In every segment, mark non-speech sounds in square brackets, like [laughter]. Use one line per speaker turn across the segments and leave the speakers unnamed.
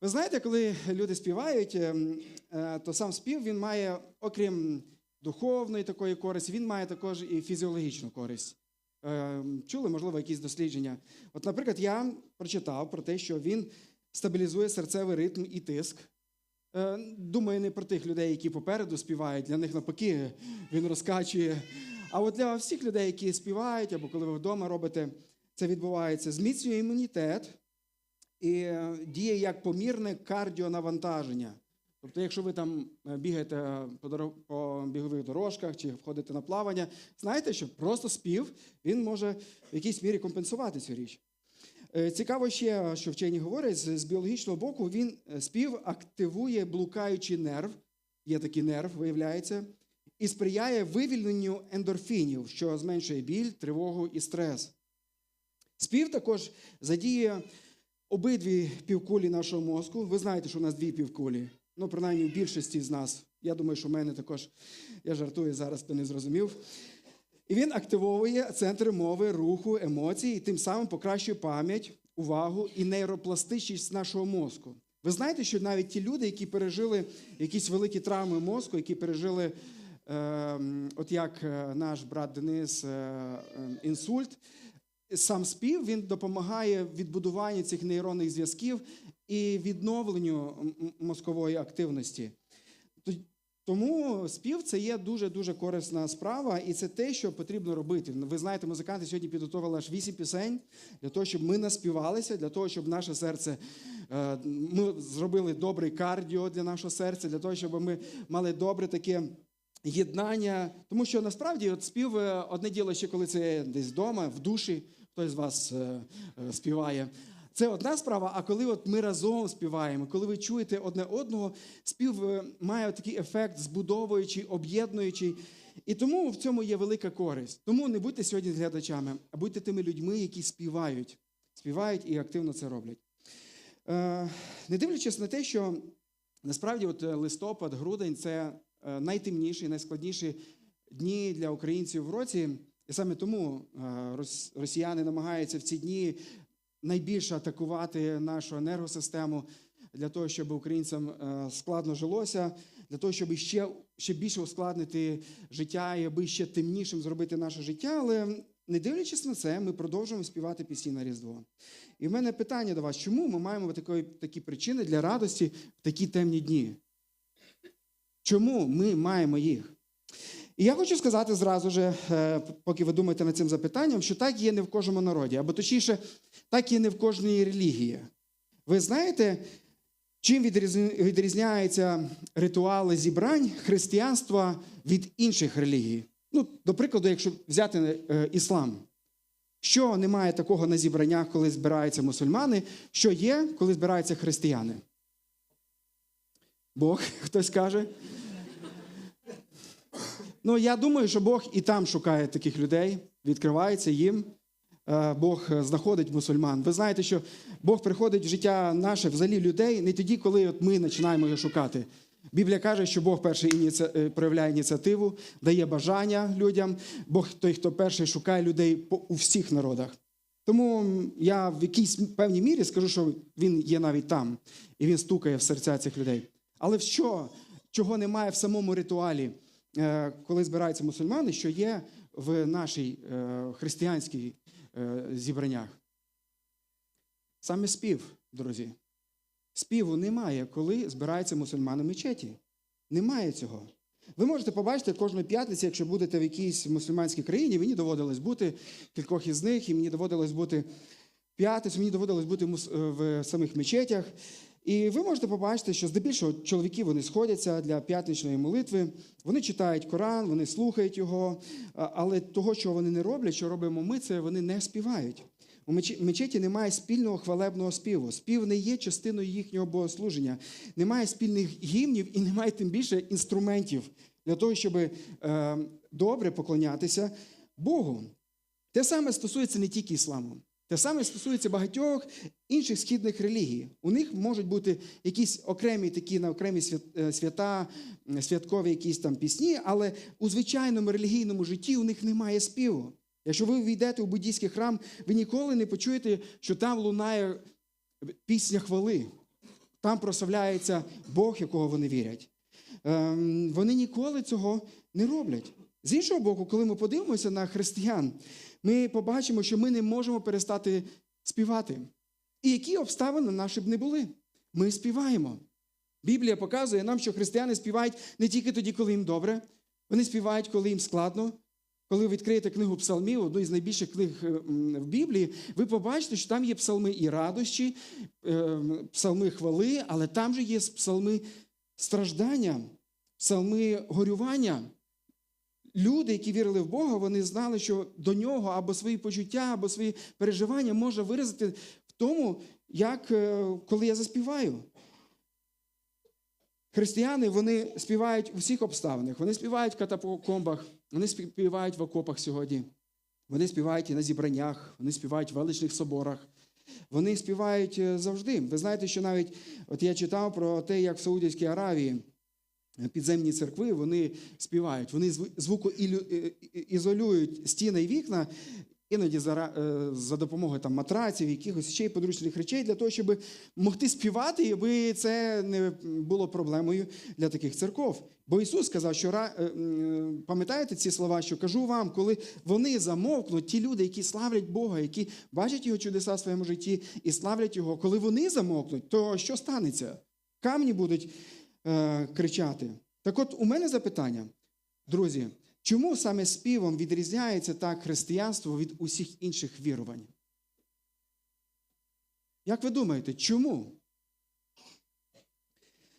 Ви знаєте, коли люди співають, ем, е, то сам спів він має, окрім духовної такої користі, він має також і фізіологічну користь. Е, Чули, можливо, якісь дослідження. От, наприклад, я прочитав про те, що він стабілізує серцевий ритм і тиск. Е, Думаю, не про тих людей, які попереду співають, для них навпаки він розкачує. А от для всіх людей, які співають, або коли ви вдома робите, це відбувається, зміцнює імунітет і е, діє як помірне кардіонавантаження. Тобто, якщо ви там е, бігаєте по, доро- по бігових дорожках чи входите на плавання, знаєте, що просто спів він може в якійсь мірі компенсувати цю річ. Е, Цікаво ще, що вчені говорять, з біологічного боку він е, спів активує блукаючий нерв, є такий нерв, виявляється, і сприяє вивільненню ендорфінів, що зменшує біль, тривогу і стрес. Спів також задіє обидві півкулі нашого мозку. Ви знаєте, що у нас дві півкулі. Ну, принаймні, в більшості з нас. Я думаю, що в мене також, я жартую зараз, хто не зрозумів. І він активовує центри мови, руху, емоцій, і тим самим покращує пам'ять, увагу і нейропластичність нашого мозку. Ви знаєте, що навіть ті люди, які пережили якісь великі травми мозку, які пережили, е, от як е, наш брат Денис, е, е, інсульт, сам спів він допомагає відбудуванню цих нейронних зв'язків і відновленню мозкової активності. Тому спів це є дуже дуже корисна справа, і це те, що потрібно робити. Ви знаєте, музиканти сьогодні підготували аж вісім пісень для того, щоб ми наспівалися, для того, щоб наше серце е, ми зробили добрий кардіо для нашого серця, для того, щоб ми мали добре таке. Єднання, тому що насправді от спів е, одне діло ще коли це десь вдома, в душі, хтось з вас е, е, співає. Це одна справа, а коли от ми разом співаємо, коли ви чуєте одне одного, спів має такий ефект збудовуючий, об'єднуючий. І тому в цьому є велика користь. Тому не будьте сьогодні глядачами, а будьте тими людьми, які співають, співають і активно це роблять. Не дивлячись на те, що насправді от листопад, грудень це найтемніші, найскладніші дні для українців в році. І саме тому е, росіяни намагаються в ці дні найбільше атакувати нашу енергосистему для того, щоб українцям е, складно жилося, для того, щоб ще, ще більше ускладнити життя і аби ще темнішим зробити наше життя. Але не дивлячись на це, ми продовжуємо співати пісні на Різдво. І в мене питання до вас: чому ми маємо такі, такі причини для радості в такі темні дні? Чому ми маємо їх? І я хочу сказати зразу же, е, поки ви думаєте над цим запитанням, що так є не в кожному народі, або точніше, так є не в кожній релігії. Ви знаєте, чим відрізняються ритуали зібрань християнства від інших релігій? Ну, до прикладу, якщо взяти е, іслам. Що немає такого на зібраннях, коли збираються мусульмани, що є, коли збираються християни? Бог, [laughs] хтось каже. Ну, я думаю, що Бог і там шукає таких людей, відкривається їм. Е, Бог е, знаходить мусульман. Ви знаєте, що Бог приходить в життя наше, взагалі людей, не тоді, коли от ми починаємо його шукати. Біблія каже, що Бог перший ініці... е, проявляє ініціативу, дає бажання людям. Бог той, хто перший шукає людей у всіх народах. Тому я в якійсь певній мірі скажу, що він є навіть там, і він стукає в серця цих людей. Але що, чого немає в самому ритуалі, е, коли збираються мусульмани, що є в нашій е, християнській е, зібраннях? Саме спів, друзі. Співу немає, коли збираються мусульмани в мечеті. Немає цього. Ви можете побачити кожної п'ятниці, якщо будете в якійсь мусульманській країні, мені доводилось бути кількох із них, і мені доводилось бути п'ятницю, мені доводилось бути в самих мечетях. І ви можете побачити, що здебільшого чоловіки вони сходяться для п'ятничної молитви, вони читають Коран, вони слухають його, але того, що вони не роблять, що робимо ми, це вони не співають. У мечеті немає спільного хвалебного співу. Спів не є частиною їхнього богослуження. Немає спільних гімнів і немає тим більше інструментів для того, щоб е, добре поклонятися Богу. Те саме стосується не тільки ісламу. Те саме стосується багатьох інших східних релігій. У них можуть бути якісь окремі такі на окремі е, свята, святкові якісь там пісні, але у звичайному релігійному житті у них немає співу. Якщо ви війдете у буддійський храм, ви ніколи не почуєте, що там лунає пісня хвали. там прославляється Бог, якого вони вірять. Ем, Вони ніколи цього не роблять. З іншого боку, коли ми подивимося на християн, ми побачимо, що ми не можемо перестати співати. І які обставини наші б не були, ми співаємо. Біблія показує нам, що християни співають не тільки тоді, коли їм добре, вони співають, коли їм складно. Коли ви відкриєте книгу псалмів, одну із найбільших книг е, в Біблії, ви побачите, що там є псалми і радощі, е, псалми хвали, але там же є псалми страждання, псалми горювання. Люди, які вірили в Бога, вони знали, що до нього або свої почуття, або свої переживання можна виразити тому, як е, коли я заспіваю. Християни вони співають у всіх обставинах. Вони співають в катакомбах, вони співають в окопах сьогодні. Вони співають і на зібраннях, вони співають в величних соборах. Вони співають е, завжди. Ви знаєте, що навіть от я читав про те, як в Саудівській Аравії підземні церкви вони співають. Вони зв- звукоізолюють стіни і вікна, іноді за, е, за допомогою там, матраців, якихось ще й подручних речей, для того, щоб могти співати, і аби це не було проблемою для таких церков. Бо Ісус сказав, що е, пам'ятаєте ці слова, що кажу вам, коли вони замовкнуть, ті люди, які славлять Бога, які бачать його чудеса в своєму житті і славлять Його, коли вони замовкнуть, то що станеться? Камні будуть е, кричати. Так от у мене запитання, друзі, чому саме співом відрізняється так християнство від усіх інших вірувань? Як ви думаєте, чому?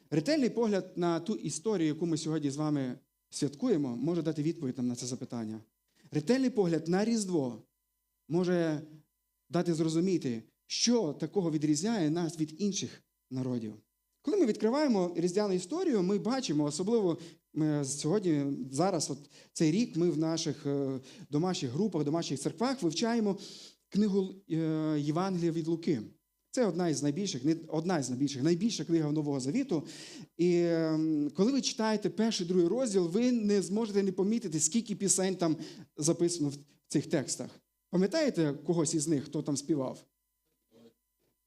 Ретельний погляд на ту історію, яку ми сьогодні з вами святкуємо, може дати відповідь нам на це запитання. Ретельний погляд на Різдво може дати зрозуміти, що такого відрізняє нас від інших народів. Коли ми відкриваємо різдвяну історію, ми бачимо, особливо ми сьогодні, зараз, от цей рік, ми в наших е, домашніх групах, домашніх церквах вивчаємо книгу е, Євангелія від Луки. Це одна із найбільших, не одна із найбільших, найбільша книга Нового Завіту. І ем, коли ви читаєте перший другий розділ, ви не зможете не помітити, скільки пісень там записано в цих текстах. Пам'ятаєте когось із них, хто там співав?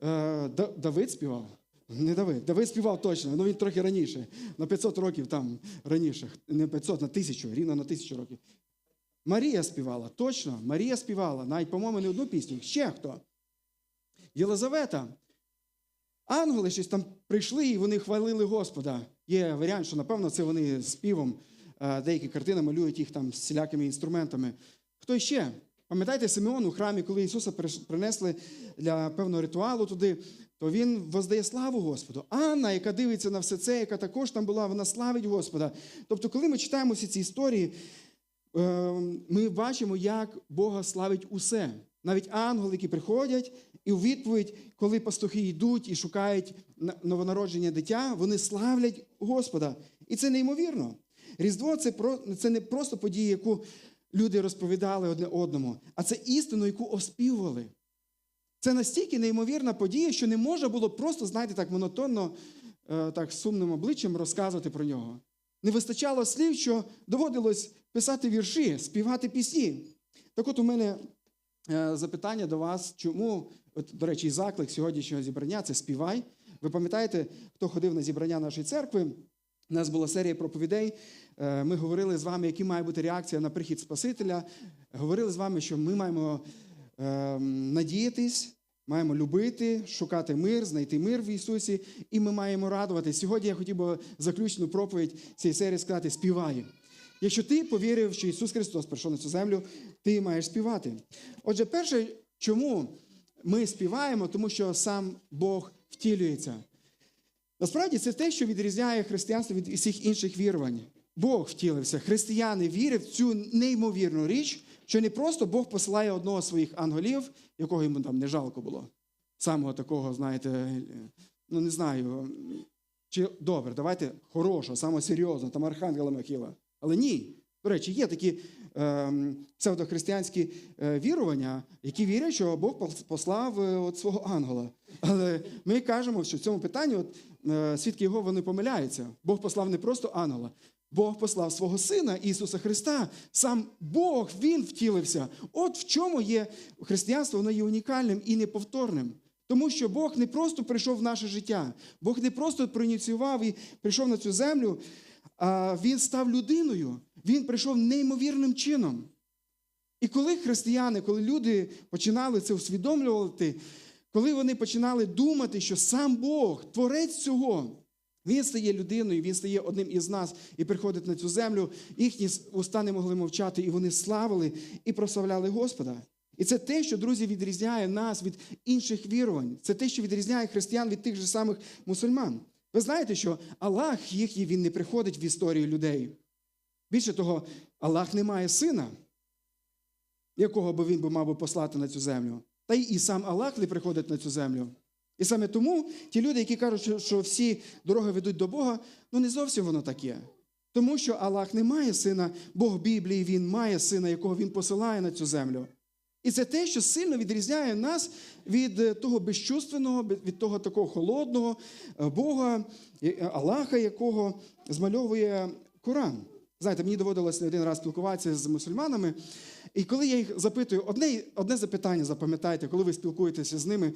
Е, Давид співав? Не Давид. Давид співав точно, ну він трохи раніше, на 500 років там раніше. Не 500, на 1000, рівно на 1000 років. Марія співала, точно, Марія співала, навіть, по-моєму, не одну пісню. Ще хто? Єлизавета. Ангели щось там прийшли і вони хвалили Господа. Є варіант, що, напевно, це вони співом е, деякі картини малюють їх там з всілякими інструментами. Хто ще? Пам'ятаєте Симеон у храмі, коли Ісуса принесли для певного ритуалу туди, то він воздає славу Господу. Анна, яка дивиться на все це, яка також там була, вона славить Господа. Тобто, коли ми читаємо всі ці історії, е, ми бачимо, як Бога славить усе. Навіть ангели, які приходять, і у відповідь, коли пастухи йдуть і шукають новонародження дитя, вони славлять Господа. І це неймовірно. Різдво це, про, це не просто подія, яку люди розповідали одне одному, а це істину, яку оспівували. Це настільки неймовірна подія, що не можна було просто, знаєте, так монотонно, е, так сумним обличчям розказувати про нього. Не вистачало слів, що доводилось писати вірші, співати пісні. Так от у мене е, запитання до вас, чому, от, до речі, заклик сьогоднішнього зібрання це співай. Ви пам'ятаєте, хто ходив на зібрання нашої церкви? У нас була серія проповідей. Е, Ми говорили з вами, які має бути реакція на прихід Спасителя. Говорили з вами, що ми маємо надіятись, маємо любити, шукати мир, знайти мир в Ісусі, і ми маємо радуватись. Сьогодні я хотів би заключну проповідь цієї серії сказати: співай. Якщо ти повірив, що Ісус Христос прийшов на цю землю, ти маєш співати. Отже, перше, чому ми співаємо, тому що сам Бог втілюється. Насправді це те, що відрізняє християнство від всіх інших вірувань. Бог втілився. Християни вірять в цю неймовірну річ, що не просто Бог посилає одного з своїх ангелів, якого йому там не жалко було. Самого такого, знаєте, ну не знаю. Чи добре, давайте хорошого, самого серйозного, там Архангела Михіла. Але ні. До речі, є такі е, псевдохристиянські е, вірування, які вірять, що Бог послав е, от свого ангела. Але ми кажемо, що в цьому питанні от, е, свідки його вони помиляються. Бог послав не просто ангела, Бог послав свого Сина Ісуса Христа. Сам Бог, Він втілився. От в чому є християнство, воно є унікальним і неповторним. Тому що Бог не просто прийшов в наше життя, Бог не просто проініціював і прийшов на цю землю, а Він став людиною. Він прийшов неймовірним чином. І коли християни, коли люди починали це усвідомлювати, коли вони починали думати, що сам Бог, творець цього, він стає людиною, він стає одним із нас і приходить на цю землю, їхні уста не могли мовчати, і вони славили і прославляли Господа. І це те, що, друзі, відрізняє нас від інших вірувань. Це те, що відрізняє християн від тих же самих мусульман. Ви знаєте, що Аллах їхній він не приходить в історію людей. Більше того, Аллах не має сина, якого би він би мав би послати на цю землю. Та й і сам Аллах не приходить на цю землю. І саме тому ті люди, які кажуть, що, всі дороги ведуть до Бога, ну не зовсім воно таке. Тому що Аллах не має сина, Бог Біблії, Він має сина, якого Він посилає на цю землю. І це те, що сильно відрізняє нас від е, того безчувственного, від того такого холодного е, Бога, е, Аллаха, якого змальовує Коран. Знаєте, мені доводилось не один раз спілкуватися з мусульманами. І коли я їх запитую, одне, одне запитання запам'ятайте, коли ви спілкуєтеся з ними,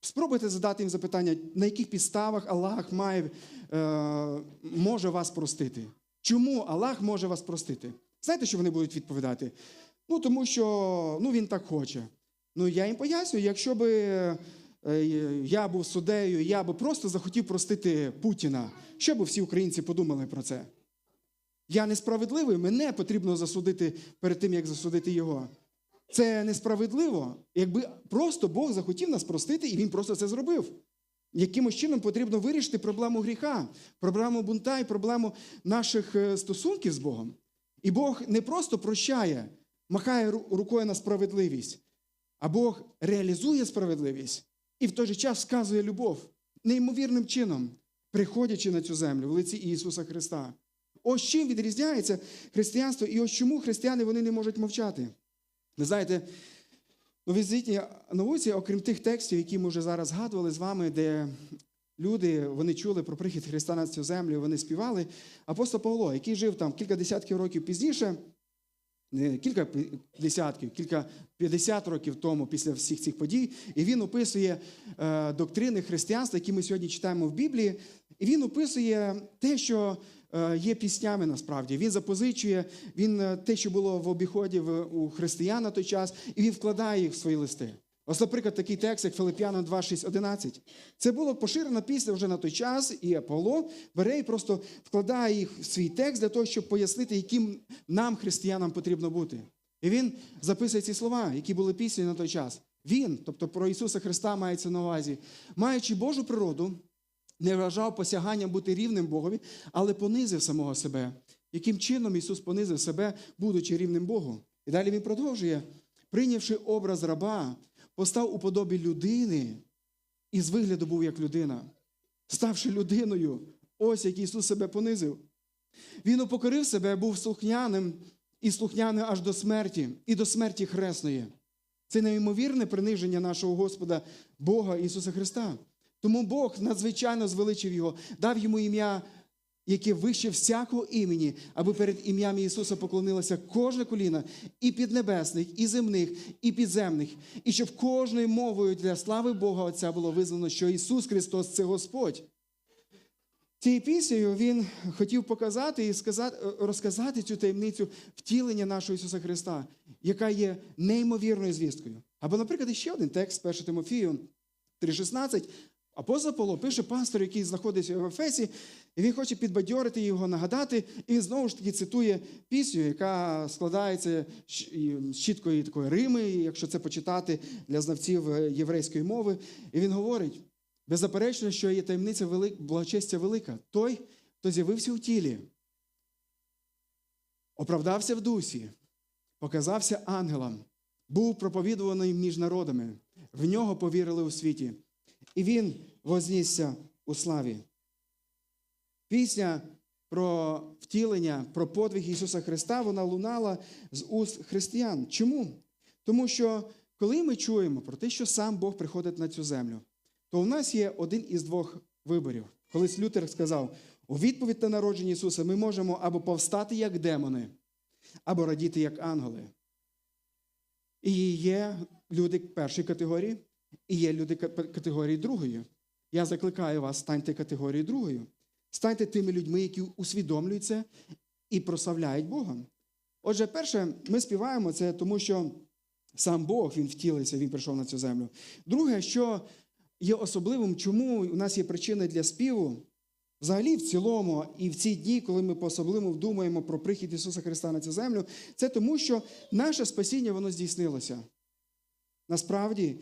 спробуйте задати їм запитання, на яких підставах Аллах має, е, може вас простити. Чому Аллах може вас простити? Знаєте, що вони будуть відповідати? Ну, тому що ну, він так хоче. Ну, я їм пояснюю, якщо би е, я був суддею, я би просто захотів простити Путіна, що би всі українці подумали про це? Я несправедливий, мене потрібно засудити перед тим, як засудити його. Це несправедливо, якби просто Бог захотів нас простити, і він просто це зробив. Якимось чином потрібно вирішити проблему гріха, проблему бунта і проблему наших е, стосунків з Богом. І Бог не просто прощає, махає рукою на справедливість, а Бог реалізує справедливість і в той же час вказує любов неймовірним чином, приходячи на цю землю в лиці Ісуса Христа. Ось чим відрізняється християнство, і ось чому християни вони не можуть мовчати. Ви знаєте, у візитній науці, окрім тих текстів, які ми вже зараз згадували з вами, де люди вони чули про прихід Христа на цю землю, вони співали. Апостол Павло, який жив там кілька десятків років пізніше, не кілька десятків, кілька 50 років тому, після всіх цих подій, і він описує е, доктрини християнства, які ми сьогодні читаємо в Біблії, і він описує те, що є піснями насправді. Він запозичує він е, те, що було в обіході у християн на той час, і він вкладає їх в свої листи. Ось, наприклад, такий текст, як Филип'янам 2, 6, 11. Це було поширена пісня вже на той час, і Павло бере і просто вкладає їх в свій текст для того, щоб пояснити, яким нам, християнам, потрібно бути. І він записує ці слова, які були пісні на той час. Він, тобто про Ісуса Христа мається на увазі, маючи Божу природу, не вважав посяганням бути рівним Богові, але понизив самого себе. Яким чином Ісус понизив себе, будучи рівним Богу? І далі він продовжує, прийнявши образ раба, постав у подобі людини і з вигляду був як людина. Ставши людиною, ось як Ісус себе понизив. Він упокорив себе, був слухняним і слухняним аж до смерті, і до смерті хресної. Це неймовірне приниження нашого Господа, Бога Ісуса Христа. Тому Бог надзвичайно звеличив Його, дав йому ім'я, яке вище всякого імені, аби перед ім'ям Ісуса поклонилося кожне коліна і піднебесних, і земних, і підземних, і щоб кожною мовою для слави Бога Отця було визнано, що Ісус Христос це Господь. Цією піснею він хотів показати і сказати, розказати цю таємницю втілення нашого Ісуса Христа, яка є неймовірною звісткою. Або, наприклад, ще один текст 1 Тимофію 3,16. Апостол Павло пише пастору, який знаходиться в Ефесі, і він хоче підбадьорити його, нагадати, і він знову ж таки цитує пісню, яка складається з чіткої такої Рими, якщо це почитати для знавців е, єврейської мови. І він говорить: беззаперечно, що є таємниця велик, благочестя велика. Той, хто з'явився в тілі, оправдався в дусі, показався ангелам, був проповідуваний між народами, в нього повірили у світі, і він вознісся у славі. Пісня про втілення, про подвиг Ісуса Христа, вона лунала з уст християн. Чому? Тому що коли ми чуємо про те, що сам Бог приходить на цю землю, то у нас є один із двох виборів. Колись Лютер сказав: у відповідь на народження Ісуса ми можемо або повстати як демони, або радіти як ангели. І є люди першої категорії, І є люди категорії другої. Я закликаю вас, станьте категорією другою. Станьте тими людьми, які усвідомлюють це і прославляють Бога. Отже, перше, ми співаємо це, тому що сам Бог він втілився, він прийшов на цю землю. Друге, що є особливим, чому у нас є причини для співу, взагалі в цілому, і в ці дні, коли ми по-особливому думаємо про прихід Ісуса Христа на цю землю, це тому, що наше спасіння воно здійснилося. Насправді,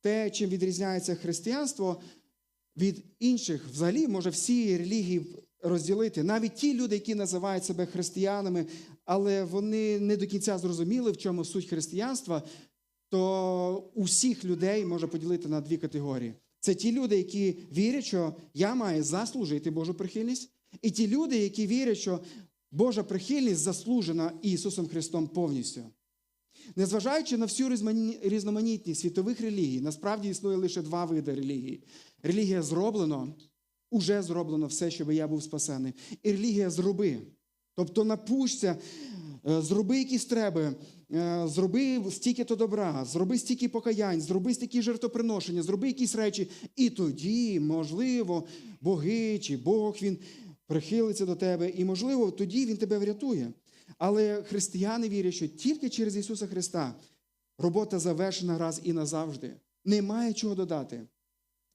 те, чим відрізняється християнство від інших, взагалі, може всі релігії розділити. Навіть ті люди, які називають себе християнами, але вони не до кінця зрозуміли, в чому суть християнства, то усіх людей можна поділити на дві категорії. Це ті люди, які вірять, що я маю заслужити Божу прихильність, і ті люди, які вірять, що Божа прихильність заслужена Ісусом Христом повністю. Незважаючи на всю різноманітність світових релігій, насправді існує лише два види релігії. Релігія зроблено, уже зроблено все, щоб я був спасений. І релігія зроби. Тобто напущся, е, зроби якісь треба, е, зроби стільки-то добра, зроби стільки покаянь, зроби стільки жертвоприношення, зроби якісь речі. І тоді, можливо, боги чи Бог він прихилиться до тебе, і, можливо, тоді він тебе врятує. Але християни вірять, що тільки через Ісуса Христа робота завершена раз і назавжди. Немає чого додати.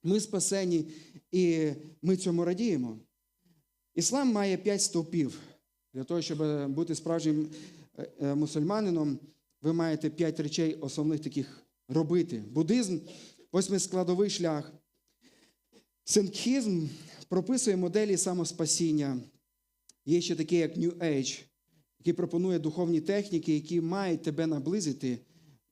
Ми спасені і ми цьому радіємо. Іслам має п'ять стовпів. Для того, щоб бути справжнім е, е, мусульманином, ви маєте п'ять речей основних таких робити. Буддизм восьмискладовий шлях. Синкхізм прописує моделі самоспасіння. Є ще таке, як New Age, який пропонує духовні техніки, які мають тебе наблизити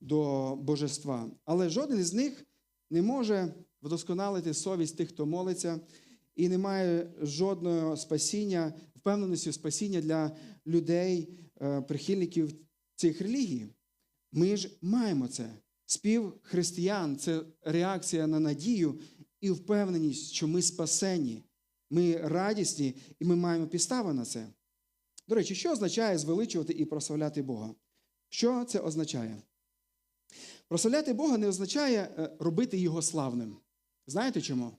до божества. Але жоден із них не може вдосконалити совість тих, хто молиться, і немає жодного спасіння, впевненості спасіння для людей, е, прихильників цих релігій. Ми ж маємо це. Спів християн це реакція на надію і впевненість, що ми спасені, ми радісні і ми маємо підстави на це. До речі, що означає звеличувати і прославляти Бога? Що це означає? Прославляти Бога не означає е, робити Його славним. Знаєте чому?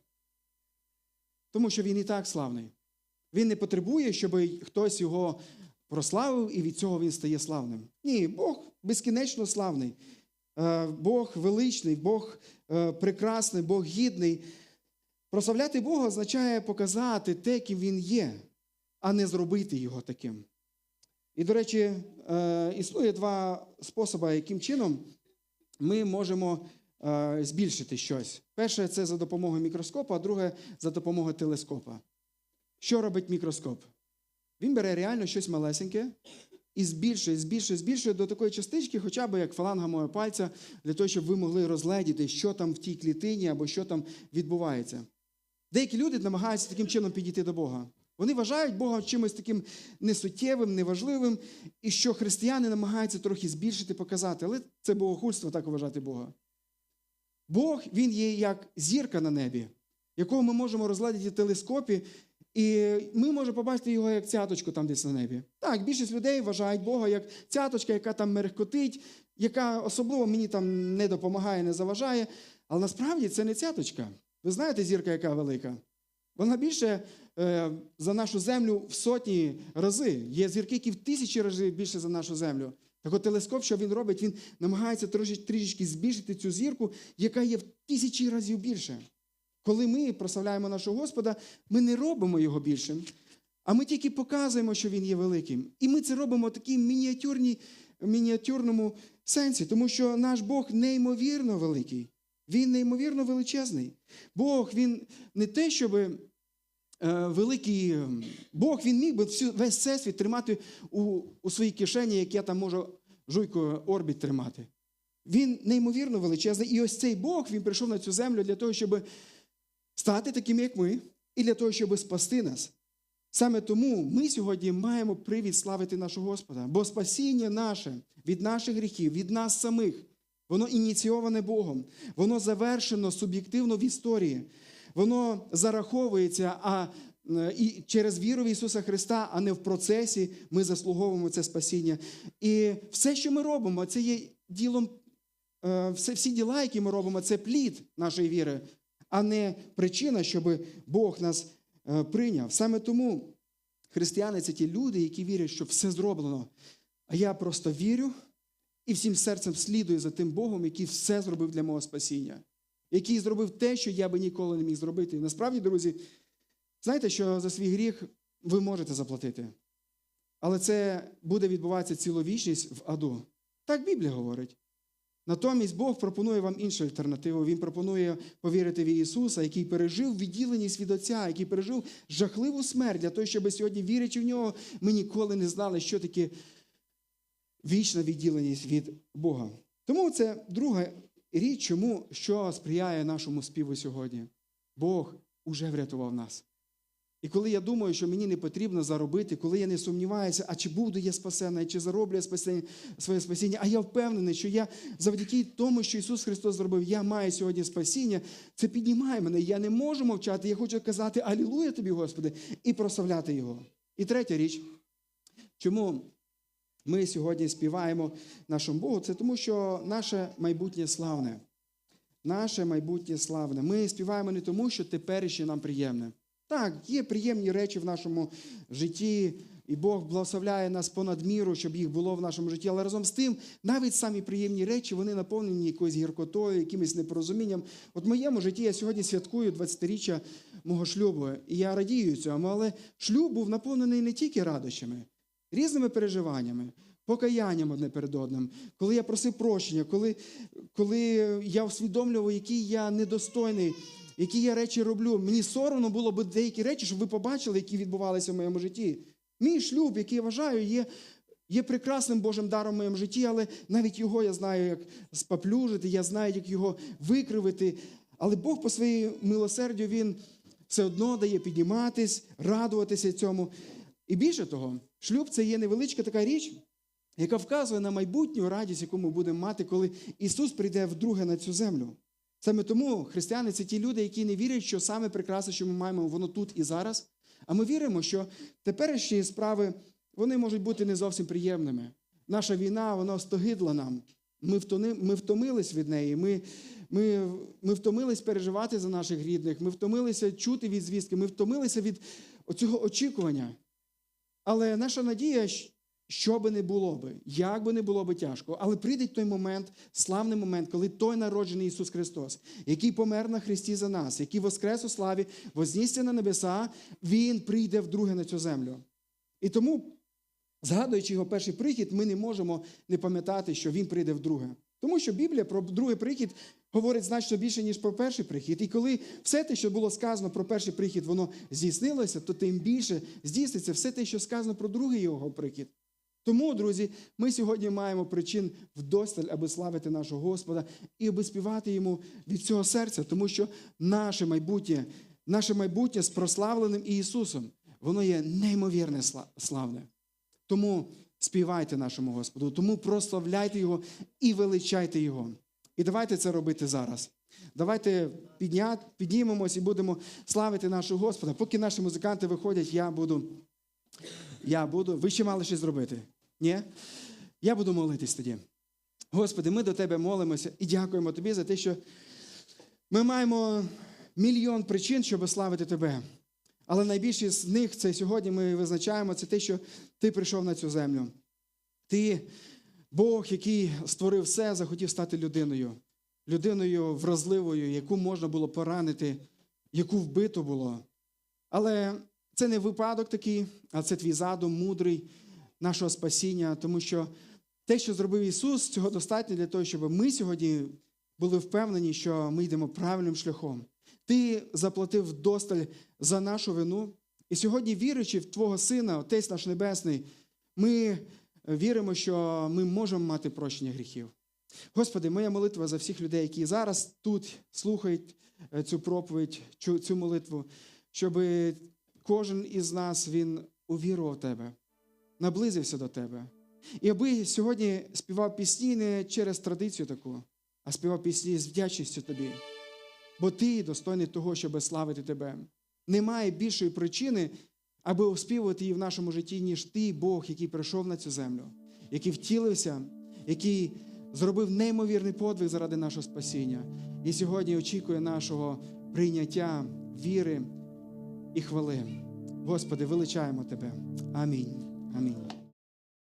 Тому що він і так славний. Він не потребує, щоб хтось його прославив, і від цього він стає славним. Ні, Бог безкінечно славний. Е, Бог величний, Бог е, прекрасний, Бог гідний. Прославляти Бога означає показати те, ким Він є, а не зробити його таким. І, до речі, е, існує два способи, яким чином ми можемо е, збільшити щось. Перше це за допомогою мікроскопа, а друге за допомогою телескопа. Що робить мікроскоп? Він бере реально щось малесеньке і збільшує, збільшує, збільшує до такої частички, хоча б як фаланга мого пальця, для того, щоб ви могли розгледіти, що там в тій клітині або що там відбувається. Деякі люди намагаються таким чином підійти до Бога. Вони вважають Бога чимось таким несуттєвим, неважливим, і що християни намагаються трохи збільшити, показати. Але це богохульство так вважати Бога. Бог, він є як зірка на небі, якого ми можемо розгладити в телескопі, і ми можемо побачити його як цяточку там десь на небі. Так, більшість людей вважають Бога як цяточка, яка там мерехкотить, яка особливо мені там не допомагає, не заважає. Але насправді це не цяточка. Ви знаєте, зірка, яка велика? Вона більше за нашу землю в сотні рази. Є зірки, які в тисячі разів більше за нашу землю. Так от телескоп, що він робить, він намагається трішечки збільшити цю зірку, яка є в тисячі разів більше. Коли ми прославляємо нашого Господа, ми не робимо його більшим, а ми тільки показуємо, що він є великим. І ми це робимо в такій мініатюрному сенсі, тому що наш Бог неймовірно великий. Він неймовірно величезний. Бог, він не те, щоб е, великий е, Бог, він міг би всю, весь всесвіт тримати у, у своїй кишені, як я там можу жуйку орбіт тримати. Він неймовірно величезний. І ось цей Бог він прийшов на цю землю для того, щоб стати таким, як ми, і для того, щоб спасти нас. Саме тому ми сьогодні маємо привід славити нашого Господа, бо спасіння наше від наших гріхів, від нас самих, воно ініційоване Богом, воно завершено суб'єктивно в історії, воно зараховується а, е, і через віру в Ісуса Христа, а не в процесі ми заслуговуємо це спасіння. І все, що ми робимо, це є ділом е, все, всі діла, які ми робимо, це плід нашої віри, а не причина, щоб Бог нас е, прийняв. Саме тому християни це ті люди, які вірять, що все зроблено. А я просто вірю і всім серцем слідую за тим Богом, який все зробив для мого спасіння, який зробив те, що я би ніколи не міг зробити. І насправді, друзі, знаєте, що за свій гріх ви можете заплатити. Але це буде відбуватися цілу вічність в аду. Так Біблія говорить. Натомість Бог пропонує вам іншу альтернативу. Він пропонує повірити в Ісуса, який пережив відділеність від Отця, який пережив жахливу смерть для того, щоб сьогодні, вірячи в нього, ми ніколи не знали, що таке вічна відділеність від Бога. Тому це друга річ, чому що сприяє нашому співу сьогодні. Бог уже врятував нас. І коли я думаю, що мені не потрібно заробити, коли я не сумніваюся, а чи буду я спасений, чи зароблю я спасіння, своє спасіння, а я впевнений, що я завдяки тому, що Ісус Христос зробив, я маю сьогодні спасіння, це піднімає мене. Я не можу мовчати. Я хочу казати Алілуя тобі, Господи, і прославляти Його. І третя річ, чому ми сьогодні співаємо нашому Богу, це тому, що наше майбутнє славне. Наше майбутнє славне. Ми співаємо не тому, що теперішнє нам приємне. Так, є приємні речі в нашому житті, і Бог благословляє нас понад міру, щоб їх було в нашому житті. Але разом з тим, навіть самі приємні речі, вони наповнені якоюсь гіркотою, якимось непорозумінням. От в моєму житті я сьогодні святкую 20-річчя мого шлюбу, і я радію цьому, але шлюб був наповнений не тільки радощами, різними переживаннями. Покаянням одне перед одним, коли я просив прощення, коли, коли я усвідомлював, який я недостойний, які я речі роблю. Мені соромно було би деякі речі, щоб ви побачили, які відбувалися в моєму житті. Мій шлюб, який я вважаю, є, є прекрасним Божим даром в моєму житті, але навіть його я знаю, як споплюжити, я знаю, як його викривити. Але Бог по своїй милосердю Він все одно дає підніматись, радуватися цьому. І більше того, шлюб це є невеличка така річ, яка вказує на майбутню радість, яку ми будемо мати, коли Ісус прийде вдруге на цю землю. Саме тому християни це ті люди, які не вірять, що саме прекрасне, що ми маємо, воно тут і зараз. А ми віримо, що теперішні справи вони можуть бути не зовсім приємними. Наша війна, вона стогидла нам. Ми, втони, ми втомились від неї. Ми, ми, ми втомились переживати за наших рідних. Ми втомилися чути від звістки. Ми втомилися від цього очікування. Але наша надія, що би не було би, як би не було би тяжко, але прийде той момент, славний момент, коли той народжений Ісус Христос, який помер на Христі за нас, який воскрес у славі, вознісся на небеса, Він прийде вдруге на цю землю. І тому, згадуючи його перший прихід, ми не можемо не пам'ятати, що Він прийде вдруге. Тому що Біблія про другий прихід говорить значно більше, ніж про перший прихід. І коли все те, що було сказано про перший прихід, воно здійснилося, то тим більше здійсниться все те, що сказано про другий його прихід. Тому, друзі, ми сьогодні маємо причин вдосталь, аби славити нашого Господа і аби співати йому від цього серця, тому що наше майбутнє, наше майбутнє з прославленим Ісусом, воно є неймовірне славне. Тому співайте нашому Господу, тому прославляйте Його і величайте Його. І давайте це робити зараз. Давайте піднімемось і будемо славити нашого Господа. Поки наші музиканти виходять, я буду. Я буду. Ви ще мали щось зробити? Ні? Я буду молитись тоді. Господи, ми до Тебе молимося і дякуємо Тобі за те, що ми маємо мільйон причин, щоб славити Тебе. Але найбільше з них це сьогодні ми визначаємо це те, що Ти прийшов на цю землю. Ти, Бог, який створив все, захотів стати людиною, людиною вразливою, яку можна було поранити, яку вбито було. Але це не випадок такий, а це твій задум, мудрий нашого спасіння, тому що те, що зробив Ісус, цього достатньо для того, щоб ми сьогодні були впевнені, що ми йдемо правильним шляхом. Ти заплатив досталь за нашу вину. І сьогодні, вірячи в Твого Сина, Отець наш Небесний, ми віримо, що ми можемо мати прощення гріхів. Господи, моя молитва за всіх людей, які зараз тут слухають е, цю проповідь, цю молитву, щоб кожен із нас він увірував Тебе наблизився до тебе. І аби сьогодні співав пісні не через традицію таку, а співав пісні з вдячністю тобі. Бо ти достойний того, щоб славити тебе. Немає більшої причини, аби оспівувати її в нашому житті, ніж ти, Бог, який прийшов на цю землю, який втілився, який зробив неймовірний подвиг заради нашого спасіння. І сьогодні очікує нашого прийняття, віри і хвали. Господи, величаємо Тебе. Амінь. Амінь.